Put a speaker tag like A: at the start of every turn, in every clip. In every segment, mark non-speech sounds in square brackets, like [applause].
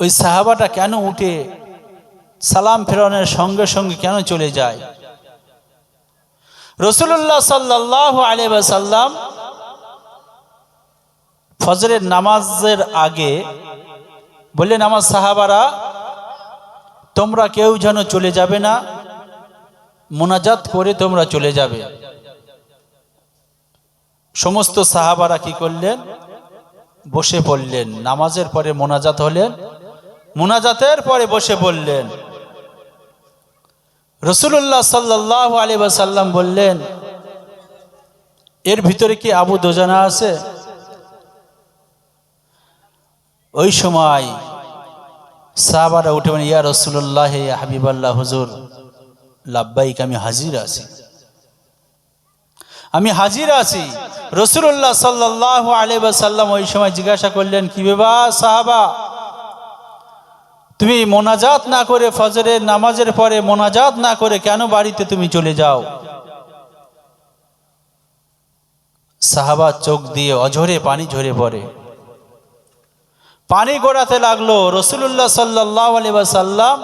A: ওই সাহাবাটা কেন উঠে সালাম ফেরানোর সঙ্গে সঙ্গে কেন চলে যায়? রসুল্লাহ সাল্লাহ আলিবাসাল্লাম ফজরের নামাজের আগে বললেন, আমার সাহাবারা, তোমরা কেউ যেন চলে যাবে না, মোনাজাত করে তোমরা চলে যাবে। সমস্ত সাহাবারা কি করলেন? বসে পড়লেন। নামাজের পরে মোনাজাত হলেন। মোনাজাতের পরে বসে পড়লেন রসুল্লাহ সাল্লাহ আলী সাল্লাম বললেন, এর ভিতরে কি আবু দোজানা আছে? ওই সময় সাহাবারা উঠে বলেন, ইয়া রসুল্লাহ হাবিবাল্লাহ, হুজুর, লাব্বাইক, আমি হাজির আছি। আমি হাজির আছি। রসুল্লাহ সাল্লাহ আলিবাসাল্লাম ওই সময় জিজ্ঞাসা করলেন, কি বেবা সাহাবা? তুমি মোনাজাত না করে ফজরের নামাজের পরে মোনাজাত না করে কেন বাড়িতে তুমি চলে যাও? সাহাবা চোখ দিয়ে অঝরে পানি ঝরে পড়ে। পানি গড়াতে লাগল রসুল্লাহ সাল্লাহ আলিবাসাল্লাম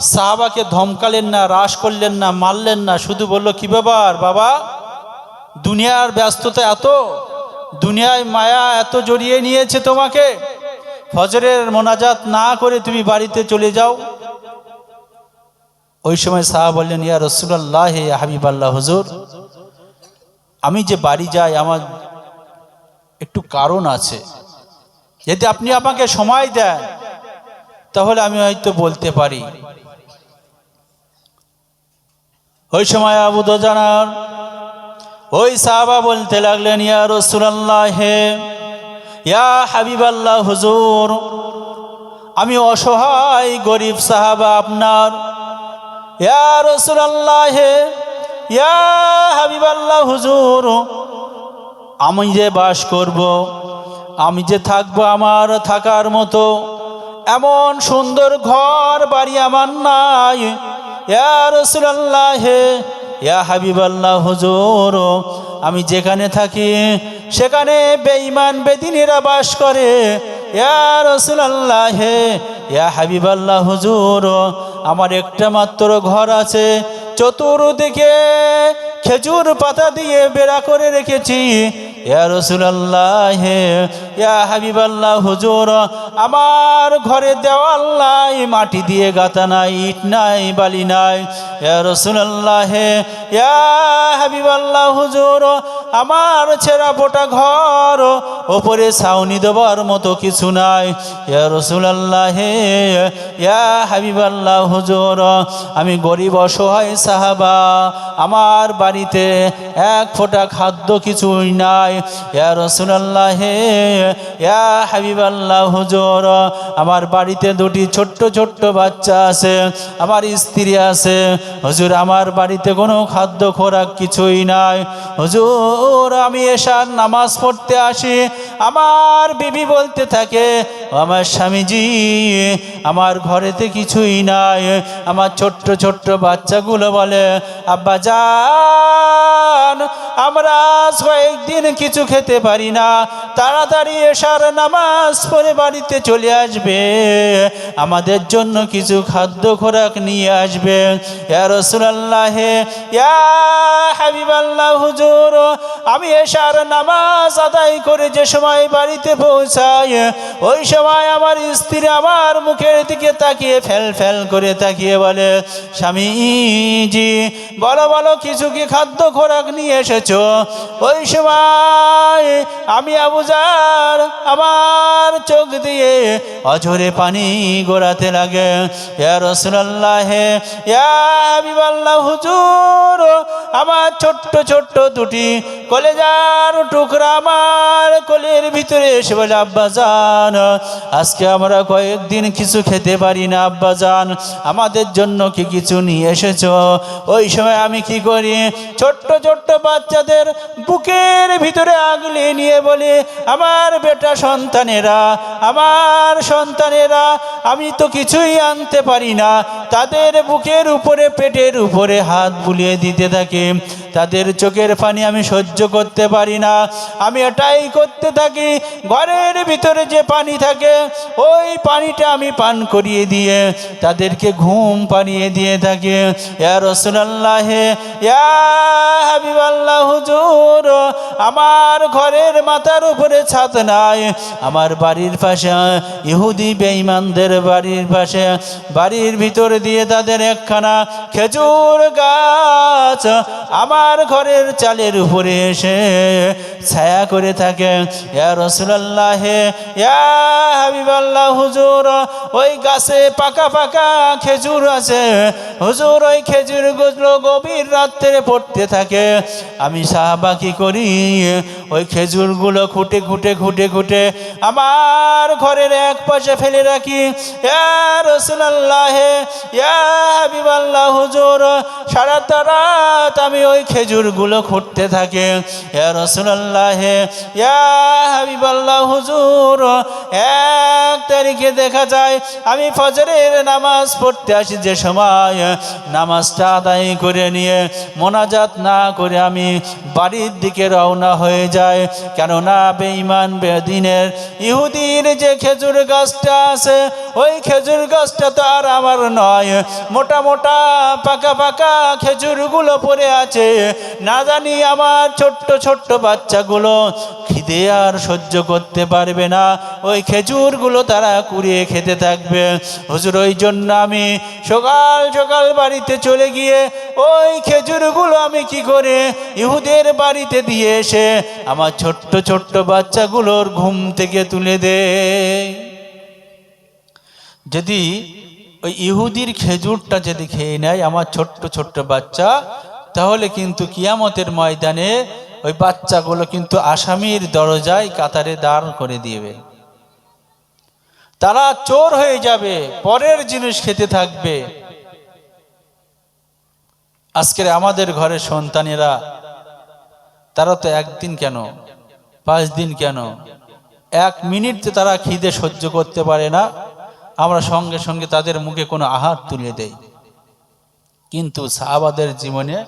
A: সাহাবাকে ধমকালেন না রাস করলেন না, মারলেন না, শুধু বলল, কি ব্যাপার বাবা? দুনিয়ার ব্যস্ততা এত? দুনিয়ায় মায়া এত জড়িয়ে নিয়েছে তোমাকে? ফজরের মোনাজাত না করে তুমি বাড়িতে চলে যাও। ওই সময় সাহা বললেন, ইয়া রসুল্লাহ হে হাবিব আল্লাহ হুজুর, আমি যে বাড়ি যাই, আমার একটু কারণ আছে। যদি আপনি আমাকে সময় দেন, তাহলে আমি হয়তো বলতে পারি। ওই সময় আবু জানার ওই সাহাবা বলতে লাগলেন, ইয়া রসুল্লাহ হে হাবিব আল্লাহ হুজুর, আমি অসহায় গরিব সাহাবা আপনার। ইয়া রসুল্লাহ হে ইয়া হাবিব আল্লাহ হুজুর, আমি যে বাস করব, আমি যে থাকব আমার থাকার মতো, এমন সুন্দর ঘর বাড়ি আমার নাই। ইয়া হে ইয়া হাবিবাল্লাহ হুজুর, আমি যেখানে থাকি সেখানে বেঈমান বেদিনীরা বাস করে। ইয়া রসুল্লাহ হে হাবিব হাবিবাল্লাহ, হুজুর, আমার একটা মাত্র ঘর আছে। চতুর্দিকে খেজুর পাতা দিয়ে বেড়া করে রেখেছি। ইয়া হে ইয়া হাবিবাল্লাহ, হুজুর, আমার ঘরে দেওয়াল নাই, মাটি দিয়ে গাতা নাই, ইট নাই, বালি নাই। ইয়া হে ইয়া হাবিবাল্লাহ, হুজুর, আমার ছেঁড়া পোটা ঘর, ওপরে ছাউনি দেবার মতো কিছু নাই। ইয়া হে ইয়া হাবিবাল্লাহ, হুজুর, আমি গরিব অসহায় সাহাবা, আমার বাড়িতে এক ফোঁটা খাদ্য কিছুই নাই। ইয়া রসুল্লাহ হে হুজুর, আমার বাড়িতে দুটি ছোট্ট ছোট্ট বাচ্চা আছে, আমার স্ত্রী আছে। হুজুর, আমার বাড়িতে কোনো খাদ্য খোরাক কিছুই নাই। হুজুর, আমি এসার নামাজ পড়তে আসি। আমার বিবি বলতে থাকে আমার স্বামীজি, আমার ঘরেতে কিছুই নাই। আমার ছোট্ট ছোট্ট বাচ্চাগুলো বলে, আব্বা যান আমরা কয়েকদিন কিছু খেতে পারি না। তাড়াতাড়ি এসার নামাজ পড়ে বাড়িতে চলে আসবে। আমাদের জন্য কিছু খাদ্য খোরাক নিয়ে আসবে। ইয়া রসুল্লাহ ইয়া হাবিবাল্লাহ হুজুর, আমি এসার নামাজ আদায় করে যে সময় বাড়িতে পৌঁছাই, ওই সময় আমার স্ত্রী আমার মুখের দিকে তাকিয়ে ফেল ফেল করে তাকিয়ে বলে, স্বামীজি, বলো বলো, কিছু কি খাদ্য খোরাক নিয়ে এসেছ? ওই সময় আমি আবুজার আমার চোখ দিয়ে অঝরে পানি গোড়াতে লাগে। রসুল্লাহ হুজুর, আমার ছোট্ট ছোট্ট দুটি কলেজার টুকরা আমার কোলের ভিতরে এসে বলে, আব্বা যান আজকে আমরা কয়েকদিন কিছু খেতে পারি না, আব্বা যান আমাদের জন্য কি কিছু নিয়ে এসেছ? ওই সময় আমি কি করি? ছোট্ট ছোট্ট বাচ্চাদের বুকের ভিতরে আগলে নিয়ে বলে, আমার বেটা সন্তানেরা, আমার সন্তানেরা, আমি তো কিছুই আনতে পারি না। তাদের বুকের উপরে, পেটের উপরে হাত বুলিয়ে দিতে থাকে। তাদের চোখের পানি আমি সহ্য করতে পারি না। আমি এটাই করতে থাকি। ঘরের ভিতরে যে পানি থাকে, ওই পানিটা আমি পান করিয়ে দিয়ে তাদেরকে ঘুম পানিয়ে দিয়ে থাকি। ইয়া রসুল্লাহ ইয়া হাবিবাল্লাহ হুজুর, আমার ঘরের মাথার উপরে ছাদ নাই। আমার বাড়ির পাশে, ইহুদি বেঈমানদের বাড়ির পাশে, বাড়ির ভিতর দিয়ে তাদের একখানা খেজুর গাছ। আমার ঘরের চালের উপরে এসে ছায়া করে থাকে। ইয়া হাবিবাল্লাহ, হুজুর, ওই গাছে পাকা পাকা খেজুর আছে। হুজুর, ওই খেজুরগুলো গভীর রাত্রে পড়তে থাকে। আমি সাহাবা কি করি? ওই খেজুরগুলো খুঁটে খুঁটে খুঁটে খুঁটে আমার ঘরের এক পাশে ফেলে রাখি। ইয়া ইয়া হাবিবাল্লাহ, হুজুর, সারা রাত আমি ওই খেজুরগুলো খুঁটতে থাকে। হুজুর, এক তারিখে দেখা যায় আমি ফজরের নামাজ পড়তে আসি যে সময় নামাজটা আদায় করে নিয়ে মোনাজাত না করে আমি বাড়ির দিকে রওনা হয়ে যায় কেননা বেঈমান, বেদিনের ইহুদির যে খেজুর গাছটা আছে, ওই খেজুর গাছটা তো আর আমার নয়। মোটা মোটা পাকা পাকা খেজুরগুলো পড়ে আছে। না জানি আমার ছোট্ট ছোট্ট বাচ্চাগুলো খিদে আর সহ্য করতে পারবে না। ওই খেজুরগুলো তারা কুড়িয়ে খেতে থাকবে। হুজুর, ওই জন্য আমি সকাল সকাল বাড়িতে চলে গিয়ে ওই খেজুরগুলো আমি কি করে ইহুদের বাড়িতে দিয়ে এসে আমার ছোট্ট ছোট্ট বাচ্চাগুলোর ঘুম থেকে তুলে দে যদি ওই ইহুদির খেজুরটা যদি খেয়ে নেয়, আমার ছোট্ট ছোট্ট বাচ্চা, তাহলে কিন্তু কিয়ামতের ময়দানে ওই বাচ্চাগুলো কিন্তু আসামির দরজায় কাতারে দাঁড় করে দিবে। তারা চোর হয়ে যাবে, পরের জিনিস খেতে থাকবে। আজকের আমাদের ঘরের সন্তানেরা, তারা তো একদিন কেন? পাঁচ দিন কেন? এক মিনিটতে তারা খিদে সহ্য করতে পারে না। আমরা সঙ্গে সঙ্গে তাদের মুখে কোনো আহার তুলে দেই। কিন্তু সাহাবাদের জীবনে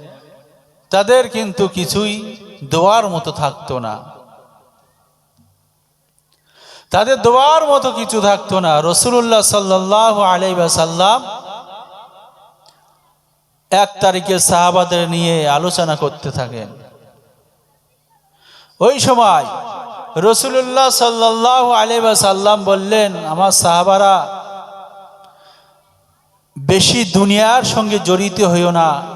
A: তাদের কিন্তু কিছুই দোয়ার মতো থাকতো না। তাদের দোয়ার মতো কিছু থাকতো না। রসুল্লাহ সাল্লাহ আলাইসাল্লাম এক তারিখে সাহাবাদের নিয়ে আলোচনা করতে থাকেন। ওই সময় রসুল্লাহ সাল্লাহ আলাইসাল্লাম বললেন, আমার সাহাবারা বেশি দুনিয়ার সঙ্গে জড়িত হইও না।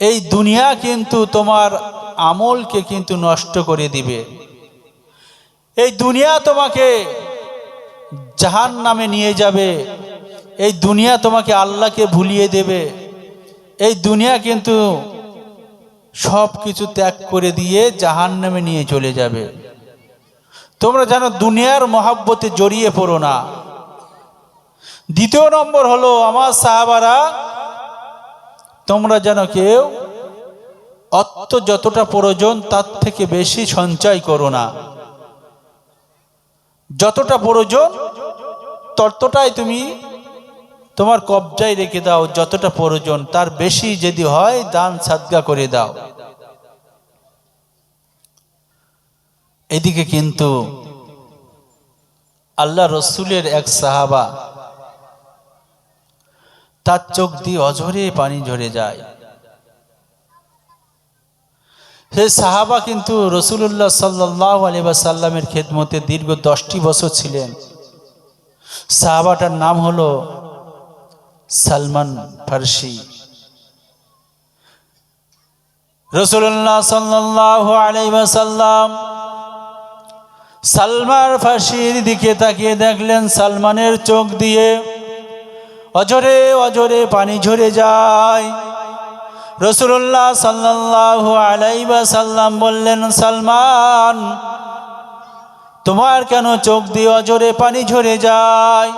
A: এই দুনিয়া কিন্তু তোমার আমলকে কিন্তু নষ্ট করে দিবে। এই দুনিয়া তোমাকে জাহান নামে নিয়ে যাবে। এই দুনিয়া তোমাকে আল্লাহকে ভুলিয়ে দেবে। এই দুনিয়া কিন্তু সব কিছু ত্যাগ করে দিয়ে জাহান নামে নিয়ে চলে যাবে। তোমরা জানো দুনিয়ার মহাব্বতে জড়িয়ে পড়ো না। দ্বিতীয় নম্বর হলো আমার সাহাবারা, তোমরা যেন কেউ অর্থ যতটা প্রয়োজন তার থেকে বেশি সঞ্চয় করো না। যতটা প্রয়োজন ততটাই তুমি তোমার কবজায় রেখে দাও, যতটা প্রয়োজন তার বেশি যদি হয় দান, সাদগা করে দাও। এদিকে কিন্তু আল্লাহ রসুলের এক সাহাবা তার চোখ দিয়ে অঝরে পানি ঝরে যায়। সে সাহাবা কিন্তু রসুল্লাহ সাল্লাহ আলী সাল্লামের খেদমতে দীর্ঘ দশটি বছর ছিলেন। সাহাবাটার নাম হলো সালমান ফার্সি। রসুল্লাহ সাল্লাহ আলাই সাল্লাম সালমান ফার্সির দিকে তাকিয়ে দেখলেন সালমানের চোখ দিয়ে অজরে অজরে পানি ঝরে যায়। রসুল্লাহ সাল্লাহ আলাইবা সাল্লাম বললেন, সালমান, তোমার কেন চোখ দিয়ে অজরে পানি ঝরে যায়?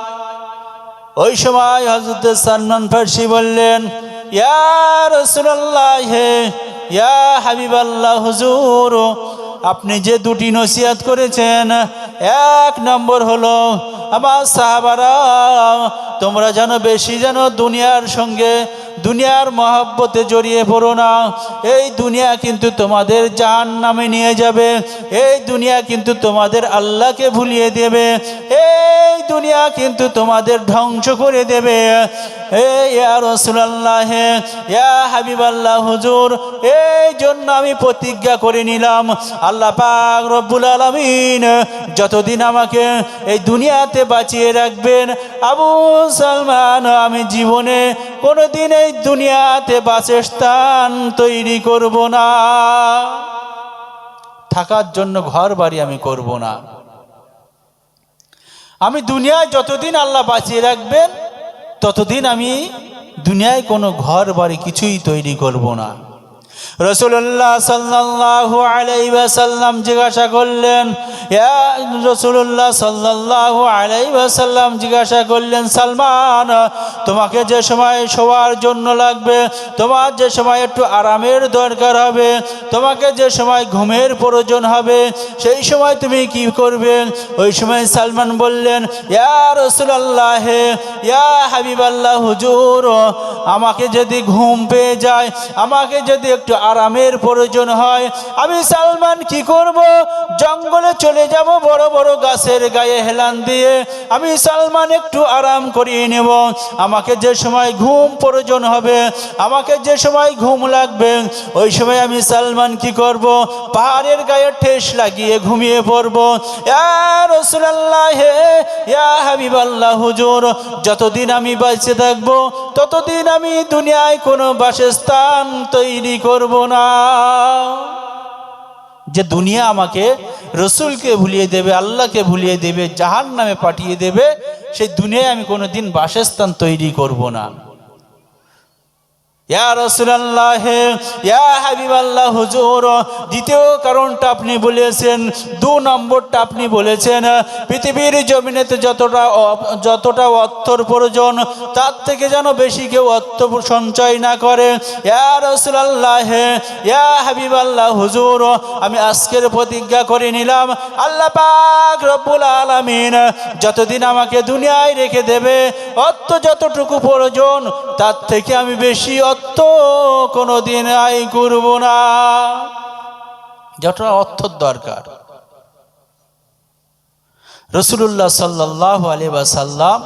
A: ওই সময় হজরত সালমান ফার্সি বললেন হে ইয়া হাবিবাল্লাহ, হুজুর, আপনি যে দুটি নসিহাত করেছেন, এক নম্বর হলো, আমার সাহাবারা, তোমরা যেন বেশি যেন দুনিয়ার সঙ্গে, দুনিয়ার মহাব্বতে জড়িয়ে পড়ো না। এই দুনিয়া কিন্তু তোমাদের জান নামে নিয়ে যাবে, এই দুনিয়া কিন্তু তোমাদের আল্লাহকে ভুলিয়ে দেবে, এই দুনিয়া কিন্তু তোমাদের ধ্বংস করে দেবে। ইয়া রসুলাল্লাহ, ইয়া হাবিবাল্লাহ, হুজুর এই জন্য আমি প্রতিজ্ঞা করে নিলাম। আল্লাহ পাক রব্বুল আলমিন যতদিন আমাকে এই দুনিয়াতে বাঁচিয়ে রাখবেন, আবু সালমান, আমি জীবনে কোনোদিন এই দুনিয়াতে বাসস্থান তৈরি করব না। থাকার জন্য ঘর বাড়ি আমি করব না। আমি দুনিয়ায় যতদিন আল্লাহ বাঁচিয়ে রাখবেন, ততদিন আমি দুনিয়ায় কোনো ঘর বাড়ি কিছুই তৈরি করব না। রসুল্লাহ সাল্লাহ আলাইসাল্লাম জিজ্ঞাসা করলেন রসুল্লাহ সাল্লাহ আলাইসাল্লাম জিজ্ঞাসা করলেন, সালমান, তোমাকে যে সময় শোয়ার জন্য লাগবে, তোমার যে সময় একটু আরামের দরকার হবে, তোমাকে যে সময় ঘুমের প্রয়োজন হবে, সেই সময় তুমি কি করবে? ওই সময় সালমান বললেন, ইয়া রসুল্লাহ ইয়া হাবিবাল্লাহ, হুজুর, আমাকে যদি ঘুম পেয়ে যায়, আমাকে যদি একটু আরামের প্রয়োজন হয়। আমি সালমান কি করব? জঙ্গলে চলে যাব বড় বড় গাছের গায়ে হেলান দিয়ে। আমি সালমান একটু আরাম করিয়ে নেব। আমাকে যে সময় ঘুম প্রয়োজন হবে, আমাকে যে সময় ঘুম লাগবে, ওই সময় আমি সালমান কি করব? পাহাড়ের গায়ে ঠেস লাগিয়ে ঘুমিয়ে পড়ব। হুজুর, যতদিন আমি বাঁচে থাকব, ততদিন আমি দুনিয়ায় কোনো বাসস্থান তৈরি করব না। যে দুনিয়া আমাকে রসুলকে ভুলিয়ে দেবে, আল্লাহকে ভুলিয়ে দেবে জাহান নামে পাঠিয়ে দেবে, সেই দুনিয়ায় আমি কোনো দিন বাসস্থান তৈরি করব না। ইয়া রসুল্লাহ ইয়া হাবিবাল্লাহ, হুজুর, দ্বিতীয় কারণটা আপনি বলেছেন, দু নম্বরটা আপনি বলেছেন, পৃথিবীর জমিনেতে যতটা যতটা অর্থর প্রয়োজন, তার থেকে যেন বেশি কেউ অর্থ সঞ্চয় না করে। ইয়া রসুল্লাহ ইয়া হাবিবাল্লাহ, হুজুর, আমি আজকের প্রতিজ্ঞা করে নিলাম, আল্লাহ পাক রব্বুল আলামিন যতদিন আমাকে দুনিয়ায় রেখে দেবে, অর্থ যতটুকু প্রয়োজন, তার থেকে আমি বেশি অর্থ কোনো দিন আয় করব না। যতটা অর্থর দরকার। রসুল্লাহ সাল্লাহ আলী সাল্লাম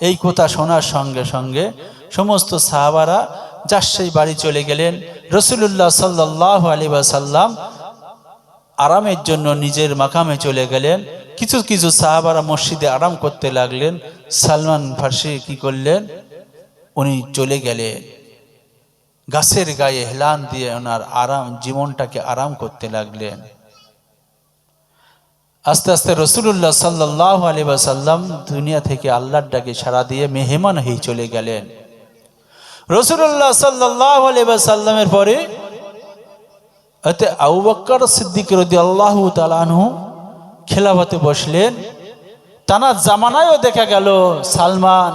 A: এই কথা শোনার সঙ্গে সঙ্গে সমস্ত সাহাবারা যার সেই বাড়ি চলে গেলেন রসুল্লাহ সাল্লাহ আলী সাল্লাম আরামের জন্য নিজের মাকামে চলে গেলেন। কিছু কিছু সাহাবারা মসজিদে আরাম করতে লাগলেন। সালমান ফার্সি কি করলেন? উনি চলে গেলেন। গাছের গায়ে হেলান দিয়ে ওনার আরাম, জীবনটাকে আরাম করতে লাগলেন। আস্তে আস্তে রসুল্লাহ সাল্লাহ আলী সাল্লাম দুনিয়া থেকে আল্লাহর ডাকে সারা দিয়ে মেহমান হয়ে চলে গেলেন। রসুল্লাহ সাল্লাহ আলী সাল্লামের পরে এতে বক্কর সিদ্দিক রদি আল্লাহ তালানহু খেলাফতে বসলেন। তানার জামানায়ও দেখা গেল সালমান,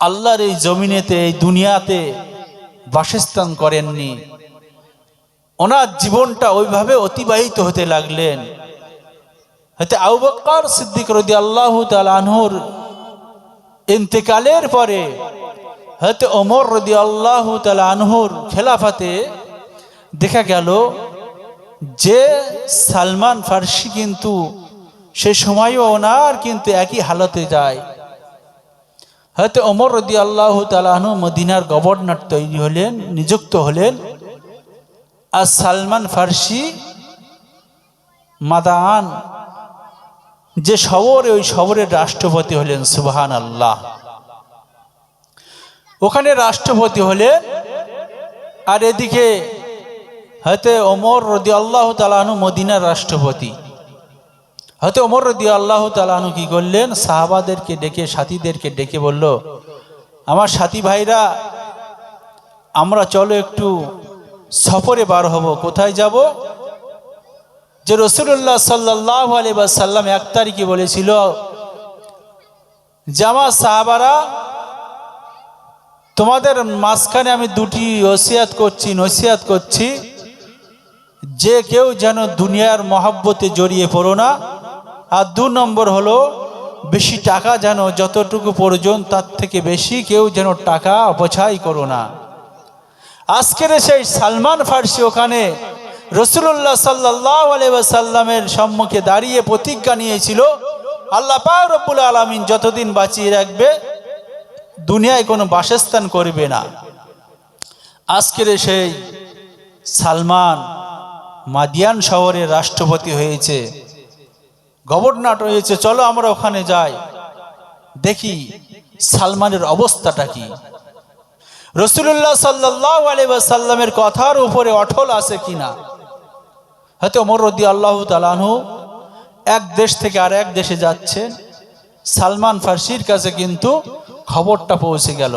A: আল্লাহর এই জমিনেতে, এই দুনিয়াতে বাসস্থান করেননি। ওনার জীবনটা ওইভাবে অতিবাহিত হতে লাগলেন। হয়তো আবু বক্কর সিদ্দিক রদি আল্লাহ তালানহুর ইন্তেকালের পরে হয়তো ওমর রদি আল্লাহ তালানহুর খেলাফাতে দেখা গেল যে সালমান ফার্সি কিন্তু সে সময়ও ওনার কিন্তু একই হালতে যায়। হয়তো অমর রদি আল্লাহ তালাহনু মদিনার গভর্নর তৈরি হলেন, নিযুক্ত হলেন। আর সালমান ফার্সি মাদান, যে শহরে, ওই শহরের রাষ্ট্রপতি হলেন সুবাহান আল্লাহ ওখানে রাষ্ট্রপতি হলেন, আর এদিকে হয়তো অমর রদি আল্লাহ তালাহনু মদিনার রাষ্ট্রপতি। হয়তো ওমর রদি আল্লাহ তালাহনু কি করলেন? সাহাবাদেরকে ডেকে, সাথীদেরকে ডেকে বলল, আমার সাথী ভাইরা, আমরা চলো একটু সফরে বার হব। কোথায় যাব? যে রসুল্লাহ সাল্লাহ আলী সাল্লাম এক তারিখে বলেছিল জামা সাহাবারা, তোমাদের মাঝখানে আমি দুটি ওসিয়াত করছি, নসিয়াত করছি। যে কেউ যেন দুনিয়ার মহাব্বতে জড়িয়ে পড়ো না আর দু নম্বর হলো, বেশি টাকা যেন যতটুকু প্রয়োজন তার থেকে বেশি কেউ যেন টাকা অপচয় করো না। আজকের সেই সালমান ফার্সি ওখানে রসুল্লাহ সাল্লাহ আলাইসাল্লামের সম্মুখে দাঁড়িয়ে প্রতিজ্ঞা নিয়েছিল, আল্লাহ রব্বুল আলমিন যতদিন বাঁচিয়ে রাখবে, দুনিয়ায় কোনো বাসস্থান করবে না। আজকের সেই সালমান মাদিয়ান শহরের রাষ্ট্রপতি হয়েছে। গভর্নর হয়েছে চলো আমরা ওখানে যাই। দেখি সালমানের অবস্থাটা কি। রসুল্লাহ সাল্লাহ আলিবাসাল্লামের কথার উপরে অটল আছে কিনা। হয়তো মরদি আল্লাহ তালানহু এক দেশ থেকে আর এক দেশে যাচ্ছেন সালমান ফার্সির কাছে কিন্তু খবরটা পৌঁছে গেল।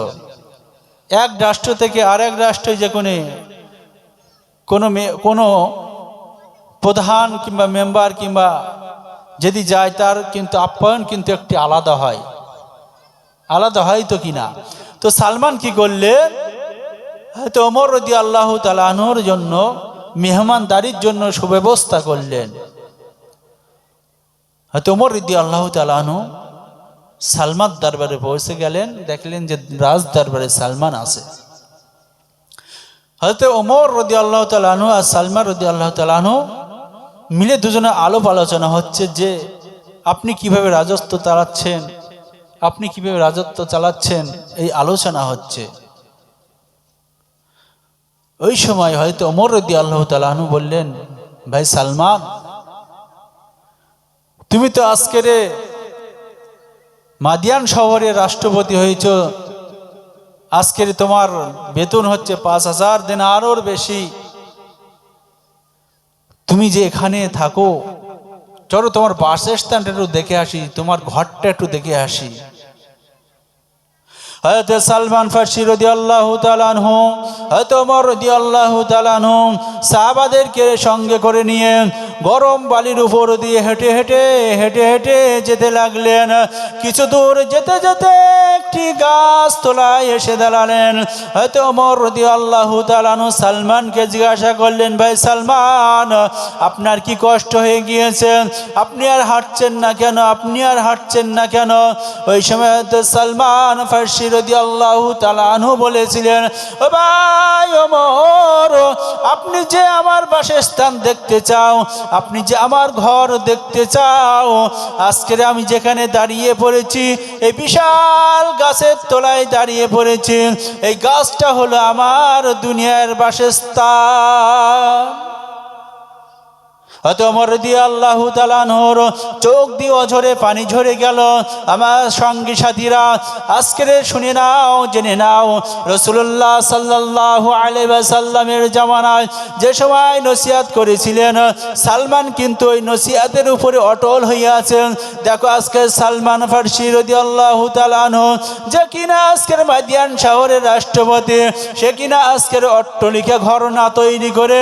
A: এক রাষ্ট্র থেকে আরেক রাষ্ট্রে যে কোনো কোনো কোনো প্রধান কিংবা মেম্বার কিংবা যদি যায় তার কিন্তু আপ্যায়ন কিন্তু একটি আলাদা হয়। আলাদা হয় তো কিনা তো সালমান কি করলেন হয়তো অমর রদি আল্লাহ তালাহর জন্য, মেহমানদারির জন্য সুব্যবস্থা করলেন। হয়তো অমর রদি আল্লাহ তালাহন সালমান দরবারে পৌঁছে গেলেন, দেখলেন যে রাজ দরবারে সালমান আছে। হয়তো ওমর রদি আল্লাহ তালাহু আর সালমান রদি আল্লাহ তালাহু মিলে দুজনে আলোপ আলোচনা হচ্ছে যে আপনি কীভাবে রাজত্ব চালাচ্ছেন, আপনি কীভাবে রাজত্ব চালাচ্ছেন, এই আলোচনা হচ্ছে। ওই সময় হয়তো ওমর রদি আল্লাহ তালাহনু বললেন, ভাই সালমান, তুমি তো আজকের মাদিয়ান শহরের রাষ্ট্রপতি হয়েছ। আজকের তোমার বেতন হচ্ছে পাঁচ হাজার দিন আরও বেশি। তুমি যে এখানে থাকো, চলো তোমার বাসস্থানটা একটু দেখে আসি, তোমার ঘরটা একটু দেখে আসি। হয়তো সালমান ফার্সি রদি আল্লাহ তালানহ হয়তো ওমর রদি আল্লাহ তালানহ সাহাবাদেরকে সঙ্গে করে নিয়ে গরম বালির উপর দিয়ে হেঁটে হেঁটে হেঁটে হেঁটে যেতে লাগলেন। কিছু দূর যেতে যেতে একটি গাছ তোলায় এসে দাঁড়ালেন। হয়তো ওমর রদি আল্লাহ তালানু সালমানকে জিজ্ঞাসা করলেন, ভাই সালমান, আপনার কি কষ্ট হয়ে গিয়েছে? আপনি আর হাঁটছেন না কেন? আপনি আর হাঁটছেন না কেন? ওই সময় হয়তো সালমান ফার্সি রদি আল্লাহ তালানহু বলেছিলেন, ও ভাই ওমর, আপনি যে আমার বাসস্থান দেখতে চাও আপনি যে আমার ঘর দেখতে চাও, আজকের আমি যেখানে দাঁড়িয়ে পড়েছি, এই বিশাল গাছের তলায় দাঁড়িয়ে পড়েছি। এই গাছটা হলো আমার দুনিয়ার বাসস্থান। হয়তো অমর দিয়ে আল্লাহ তালানহর চোখ দিয়ে অঝরে পানি ঝরে গেল। আমার সঙ্গী সাথীরা, আজকের শুনে নাও, জেনে নাও রসুল্লাহ সাল্লাহ আলাইসাল্লামের জামানায় যে সময় নসিয়াত করেছিলেন, সালমান কিন্তু ওই নসিয়াতের উপরে অটল হইয়াছেন দেখো আজকে সালমান ফার্সি রদি আল্লাহ তালানহ যে কিনা আজকের মাদিয়ান শহরের রাষ্ট্রপতি, সে কিনা আজকের অট্টলিকা ঘর না তৈরি করে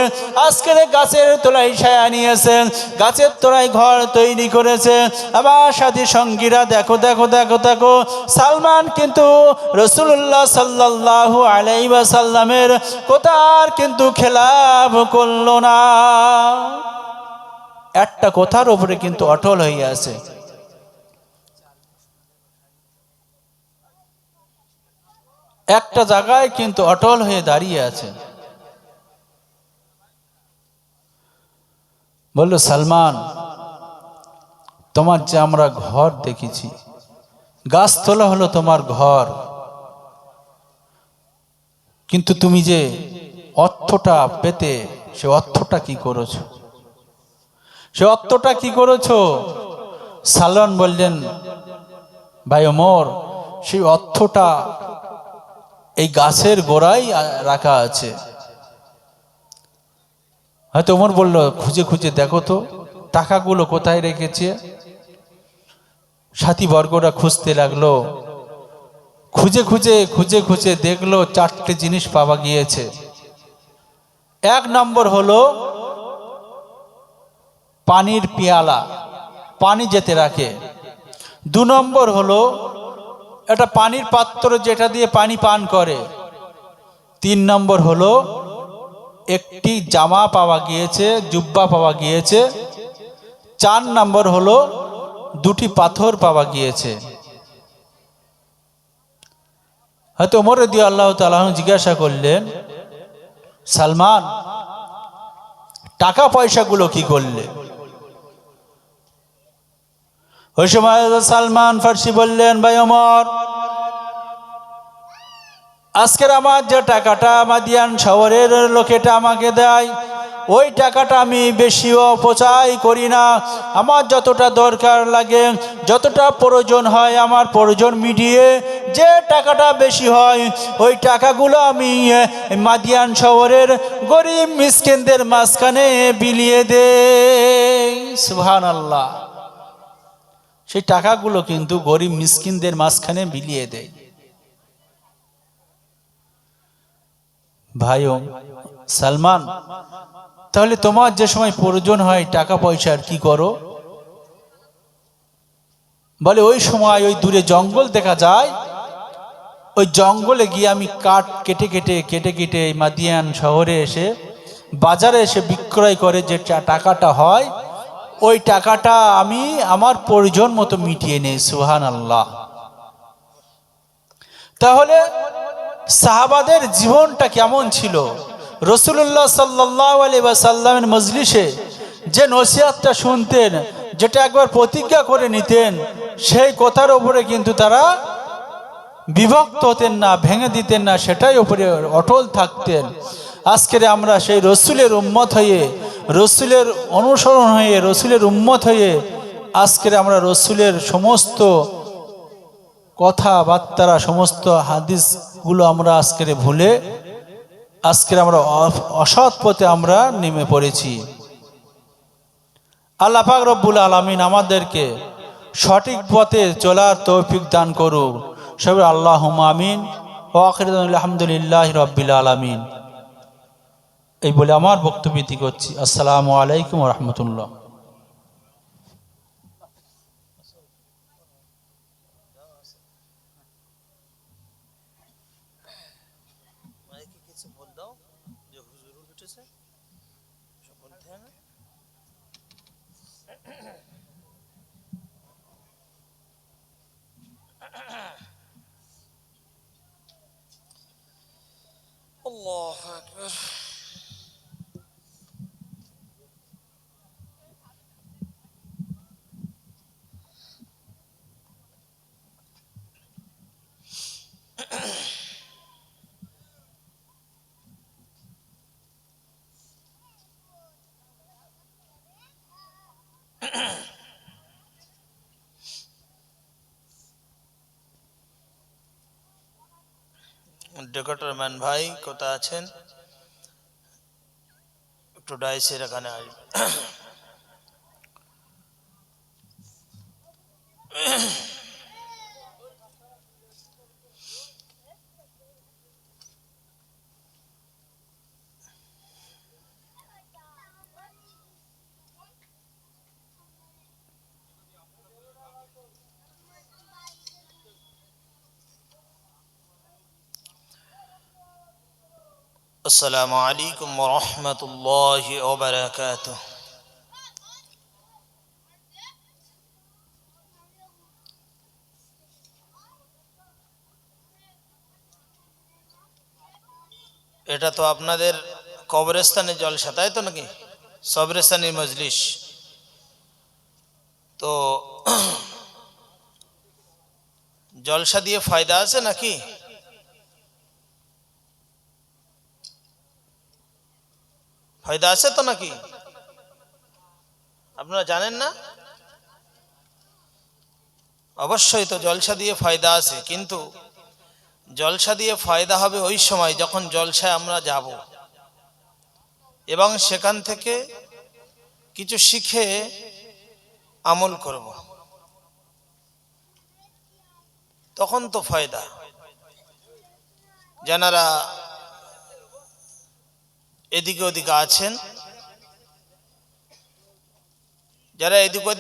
A: আজকের গাছের তোলায় ছায়া নিয়েছেন গাছের তোলায় ঘর তৈরি করেছে আমার সাথী সঙ্গীরা, দেখো দেখো দেখো দেখো, সালমান কিন্তু রসুল্লাহ সাল্লাহ আলাইবা সাল্লামের কোথার কিন্তু খেলাপ করল না। একটা কথার উপরে কিন্তু অটল হয়ে আছে। একটা জায়গায় কিন্তু অটল হয়ে দাঁড়িয়ে আছে। বলল, সালমান, তোমার যে আমরা ঘর দেখেছি, গাছতলা হলো তোমার ঘর। কিন্তু তুমি যে অর্থটা পেতে, সে অর্থটা কি করেছ? সে অর্থটা কি করেছ? সালমান বললেন, ভাই ওমর, সেই অর্থটা এই গাছের গোড়ায় রাখা আছে। হয়তো ওমর বলল, খুঁজে খুঁজে দেখো তো, টাকাগুলো কোথায় রেখেছে? সাথী বর্গরা খুঁজতে লাগল, খুঁজে খুঁজে খুঁজে খুঁজে দেখল চারটে জিনিস পাওয়া গিয়েছে। এক নম্বর হলো পানির পেয়ালা, পানি যেতে রাখে। দু নম্বর হলো একটা পানির পাত্র যেটা দিয়ে পানি পান করে। তিন নম্বর হলো একটি জামা পাওয়া গিয়েছে, জুব্বা পাওয়া গিয়েছে। চার নম্বর হলো দুটি পাথর পাওয়া গিয়েছে। হয়তো ওমর দিয়ে আল্লাহ তালাহ জিজ্ঞাসা করলেন, সালমান টাকা পয়সাগুলো কি করলে? ওই সময় সালমান ফার্সি বললেন, ভাই অমর আজকের আমার যে টাকাটা মাদিয়ান শহরের লোকেটা আমাকে দেয়, ওই টাকাটা আমি বেশি অপচয় করি না। আমার যতটা দরকার লাগে, যতটা প্রয়োজন হয় আমার প্রয়োজন মিটিয়ে যে টাকাটা বেশি হয়, ওই টাকাগুলো আমি মাদিয়ান শহরের গরিব মিসকিনদের মাঝখানে বিলিয়ে দেই। সুহান আল্লাহ সেই টাকাগুলো কিন্তু গরিব মিসকিনদের মাঝখানে বিলিয়ে দেয়। ভাইও, সালমান, তাহলে তোমার যে সময় প্রয়োজন হয় টাকা পয়সার কি করো? বলে, ওই সময় ওই দূরে জঙ্গল দেখা যায়। ওই জঙ্গলে গিয়ে আমি কাঠ কেটে কেটে কেটে কেটে মাদিয়ান শহরে এসে, বাজারে এসে বিক্রয় করে যে টাকাটা হয়, ওই টাকাটা আমি আমার প্রয়োজন মতো মিটিয়ে নেই সুহান আল্লাহ তাহলে সাহাবাদের জীবনটা কেমন ছিল? রসুল্লাহ সাল্লাহ আলী সাল্লামের মজলিসে যে নসিহাতটা শুনতেন, যেটা একবার প্রতিজ্ঞা করে নিতেন, সেই কথার ওপরে কিন্তু তারা বিভক্ত হতেন না, ভেঙে দিতেন না, সেটাই ওপরে অটল থাকতেন। আজকের আমরা সেই রসুলের উম্মত হয়ে, রসুলের অনুসরণ হয়ে, রসুলের উম্মত হয়ে, আজকের আমরা রসুলের সমস্ত কথাবার্তারা, সমস্ত হাদিসগুলো আমরা আজকের ভুলে, আজকের আমরা অসৎ পথে আমরা নেমে পড়েছি। আল্লাহ পাক রব্বুল আলমিন আমাদেরকে সঠিক পথে চলার তৌফিক দান করুক। সবাই আল্লাহ আমিন। ও আলহামদুলিল্লাহ রব্বিল আলমিন। এই বলে আমার বক্তব্য করছি। আসসালামু আলাইকুম রহমতুল্লাহ
B: মাইকে কিছু বল দাও যে হুজুর উঠেছে সব বলতে হবে না? আল্লাহ আকবার ডেকোটার ম্যান ভাই কোথায় আছেন? একটু ডাইসের এখানে আসবে السلام عليكم ورحمة الله وبركاته এটা তো আপনাদের কবরস্থানের জলসা তাই তো নাকি সবরস্থানের মজলিস তো [clears throat] জলসা দিয়ে ফায়দা আছে নাকি ফায়দা আছে তো নাকি? আপনারা জানেন না? অবশ্যই তো জলসা দিয়ে ফায়দা আছে, কিন্তু জলসা দিয়ে ফায়দা হবে ওই সময় যখন জলসায় আমরা যাব। এবং সেখান থেকে কিছু শিখে আমল করব। তখন তো ফায়দা। যারা এদিকে ওদিকে আছেন। যারা এদিক ওদিক